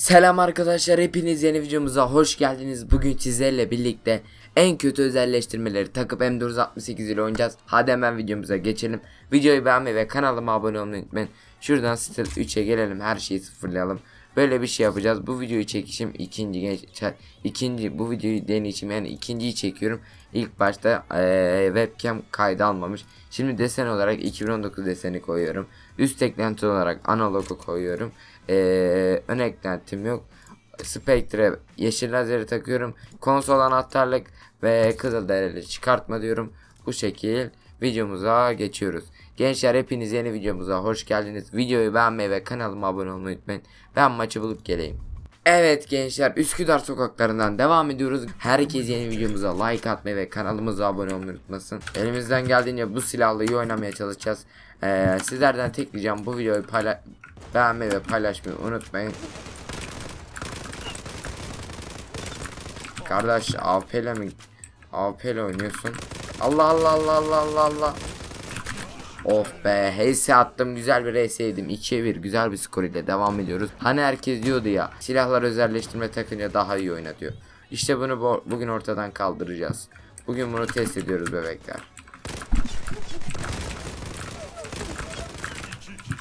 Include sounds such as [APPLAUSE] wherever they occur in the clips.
Selam arkadaşlar hepiniz yeni videomuza hoş geldiniz. Bugün sizlerle birlikte en kötü özelleştirmeleri takıp M468 ile oynayacağız. Hadi hemen videomuza geçelim. Videoyu beğenmeyi ve kanalıma abone olmayı unutmayın. Şuradan stil 3'e gelelim her şeyi sıfırlayalım. Böyle bir şey yapacağız. Bu videoyu çekişim ikinci gençler. ikinci bu videoyu deneyişim yani ikinciyi çekiyorum. İlk başta eee, webcam kaydı almamış. Şimdi desen olarak 2019 deseni koyuyorum. Üst eklenti olarak analogu koyuyorum. Eee ön eklentim yok. Spectre yeşil lazeri takıyorum. Konsol anahtarlık ve kızılderili çıkartma diyorum. Bu şekil videomuza geçiyoruz. Gençler hepiniz yeni videomuza hoş geldiniz. Videoyu beğenmeyi ve kanalıma abone olmayı unutmayın. Ben maçı bulup geleyim. Evet gençler Üsküdar sokaklarından devam ediyoruz. Herkes yeni videomuza like atmayı ve kanalımıza abone olmayı unutmasın. Elimizden geldiğince bu silahla iyi oynamaya çalışacağız. Ee, sizlerden tek ricam bu videoyu payla beğenmeyi ve paylaşmayı unutmayın. Kardeş AWP ile mi AWP ile oynuyorsun? Allah Allah Allah Allah Allah Allah. Of be HS attım güzel bir HS yedim 2'ye 1 güzel bir skor ile devam ediyoruz. Hani herkes diyordu ya silahlar özelleştirme takınca daha iyi oyna diyor. İşte bunu bu- bugün ortadan kaldıracağız. Bugün bunu test ediyoruz bebekler.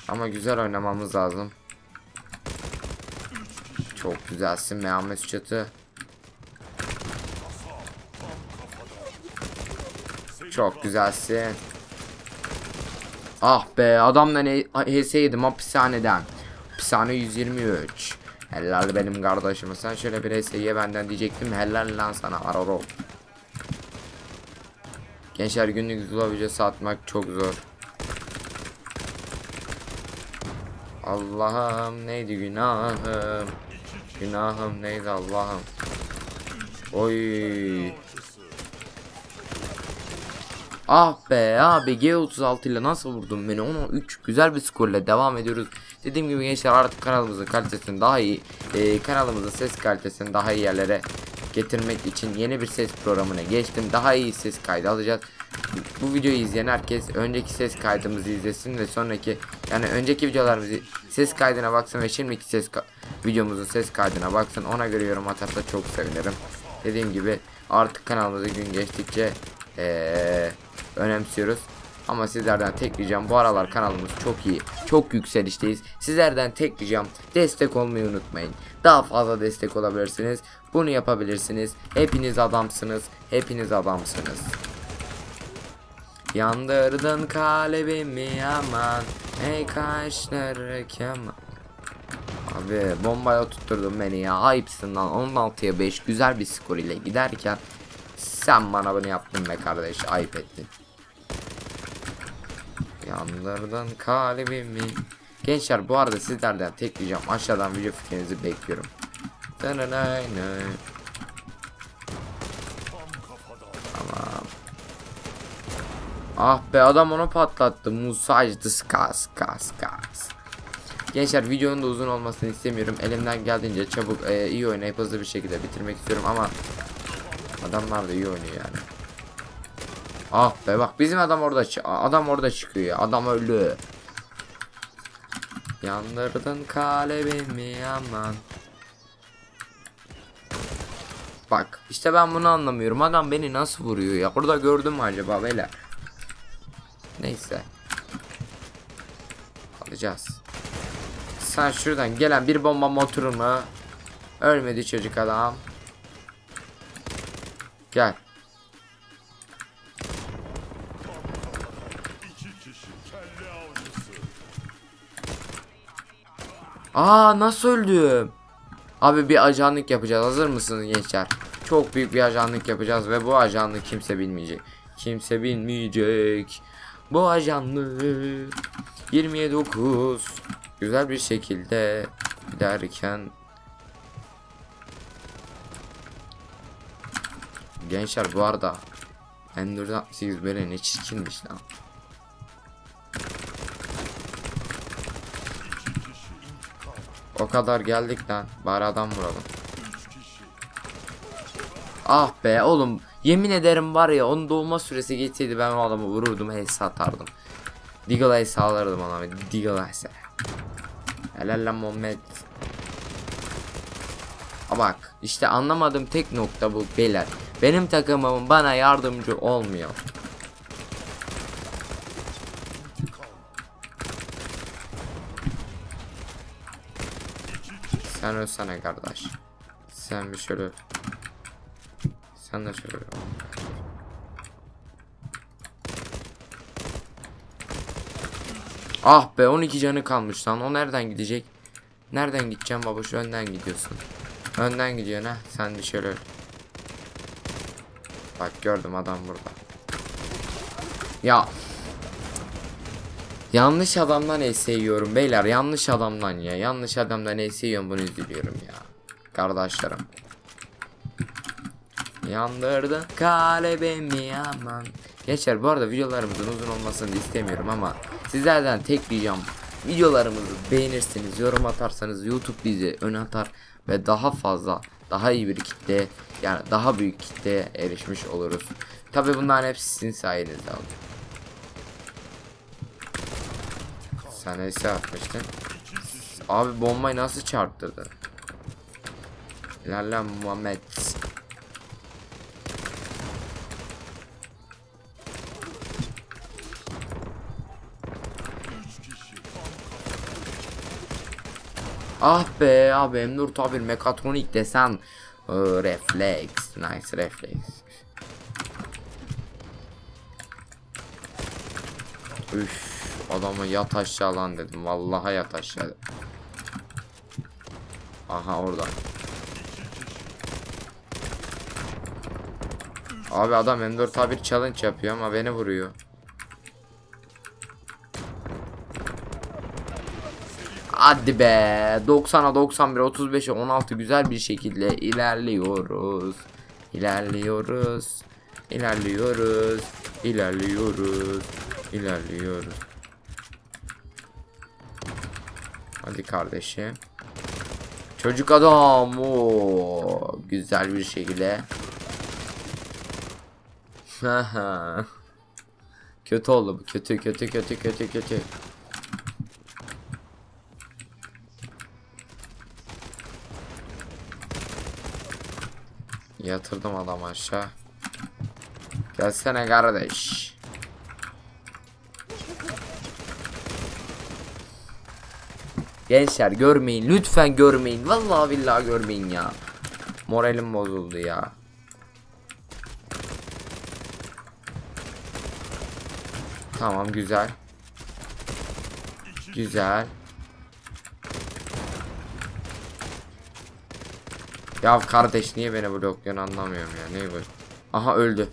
Ama güzel oynamamız lazım. Çok güzelsin Mehmet Çatı. Çok güzelsin. Ah be adamdan HS yedim hapishaneden. Hapishane 123. Helal benim kardeşim. Sen şöyle bir HS benden diyecektim. Helal lan sana araro. Gençler günlük zula videosu atmak çok zor. Allah'ım neydi günahım? Günahım neydi Allah'ım? Oy. Ah be abi G36 ile nasıl vurdun beni? Onu 3 güzel bir skorla devam ediyoruz. Dediğim gibi gençler artık kanalımızın kalitesini daha iyi, e, kanalımızın ses kalitesini daha iyi yerlere getirmek için yeni bir ses programına geçtim. Daha iyi ses kaydı alacağız. Bu, videoyu izleyen herkes önceki ses kaydımızı izlesin ve sonraki yani önceki videolarımızı ses kaydına baksın ve şimdiki ses videomuzun ses kaydına baksın. Ona göre yorum atarsa çok sevinirim. Dediğim gibi artık kanalımızı gün geçtikçe eee önemsiyoruz. Ama sizlerden tek ricam bu aralar kanalımız çok iyi. Çok yükselişteyiz. Sizlerden tek ricam destek olmayı unutmayın. Daha fazla destek olabilirsiniz. Bunu yapabilirsiniz. Hepiniz adamsınız. Hepiniz adamsınız. Yandırdın kalbimi aman. Ey kaşları keman. Abi bombaya tutturdun beni ya. Ayıpsın lan. 16'ya 5 güzel bir skor ile giderken sen bana bunu yaptın be kardeş. Ayıp ettin. Yandırdın kalbimi. Gençler bu arada sizlerden tek ricam aşağıdan video fikrinizi bekliyorum. Tamam. Ah be adam onu patlattı. Musajdı skas skas skas. Gençler videonun da uzun olmasını istemiyorum. Elimden geldiğince çabuk e, iyi oynayıp hızlı bir şekilde bitirmek istiyorum ama adamlar da iyi oynuyor yani. Ah be bak bizim adam orada adam orada çıkıyor ya. Adam öldü. Yandırdın kalbimi aman. Bak işte ben bunu anlamıyorum. Adam beni nasıl vuruyor ya? Burada gördüm mü acaba beyler? Neyse. Alacağız. Sen şuradan gelen bir bomba motoru mu? Ölmedi çocuk adam. Gel. Aa nasıl öldüm? Abi bir ajanlık yapacağız. Hazır mısınız gençler? Çok büyük bir ajanlık yapacağız ve bu ajanlık kimse bilmeyecek. Kimse bilmeyecek. Bu ajanlık 29 güzel bir şekilde giderken Gençler bu arada M468 böyle ne çirkinmiş lan. O kadar geldik lan. Bari adam vuralım. Ah be oğlum. Yemin ederim var ya onun doğma süresi geçseydi ben o adamı vururdum. Helse atardım. Deagle Ace alırdım ona. Deagle Ace. Helal lan Muhammed. Bak işte anlamadığım tek nokta bu beyler. Benim takımım bana yardımcı olmuyor. Sen ölsene kardeş. Sen bir şöyle öl. Sen de şöyle öl. Ah be 12 canı kalmış lan. O nereden gidecek? Nereden gideceğim baba? Şu önden gidiyorsun. Önden gidiyorsun ha. Sen şöyle öl. Bak gördüm adam burada. Ya. Yanlış adamdan ES yiyorum beyler. Yanlış adamdan ya. Yanlış adamdan ES bunu üzülüyorum ya. Kardeşlerim. Yandırdın kalbimi aman. Geçer bu arada videolarımızın uzun olmasını istemiyorum ama sizlerden tek ricam videolarımızı beğenirsiniz, yorum atarsanız YouTube bizi ön atar ve daha fazla, daha iyi bir kitle yani daha büyük kitleye erişmiş oluruz. Tabi bunların hepsi sizin sayenizde oldu. Sen neyse atmıştın. Abi bombayı nasıl çarptırdın? Lala Muhammed. Ah be abi Emnur tabi mekatronik desen. Ee, refleks nice refleks. Üf adamı yat aşağı lan dedim vallahi yat aşağı. Aha orada. Abi adam M4 A1 challenge yapıyor ama beni vuruyor Hadi be 90'a 91 35'e 16 güzel bir şekilde ilerliyoruz. İlerliyoruz. İlerliyoruz. İlerliyoruz. İlerliyoruz. Hadi kardeşim. Çocuk adam. Oo, güzel bir şekilde. [LAUGHS] Kötü oldu bu. Kötü kötü kötü kötü kötü. Yatırdım adam aşağı. Gelsene kardeş. Gençler görmeyin lütfen görmeyin. Vallahi billahi görmeyin ya. Moralim bozuldu ya. Tamam güzel. Güzel. Ya kardeş niye beni blokluyorsun anlamıyorum ya. Ne bu? Aha öldü.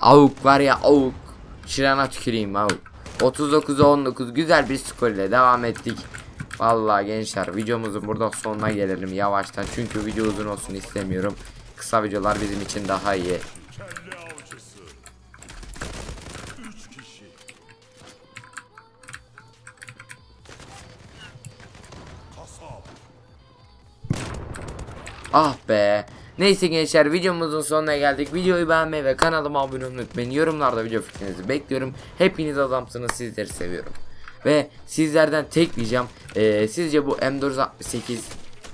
Avuk var ya avuk. Şırana tüküreyim avuk. 39'a 19 güzel bir skor ile devam ettik. Vallahi gençler videomuzun burada sonuna gelelim yavaştan. Çünkü video uzun olsun istemiyorum. Kısa videolar bizim için daha iyi. Ah be. Neyse gençler videomuzun sonuna geldik. Videoyu beğenmeyi ve kanalıma abone olmayı unutmayın. Yorumlarda video fikrinizi bekliyorum. Hepiniz adamsınız. Sizleri seviyorum. Ve sizlerden tek ricam eee, sizce bu M468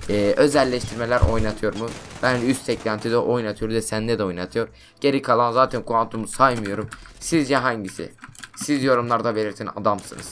eee, özelleştirmeler oynatıyor mu? Ben üst eklentide oynatıyor de sende de oynatıyor. Geri kalan zaten kuantumu saymıyorum. Sizce hangisi? Siz yorumlarda belirtin adamsınız.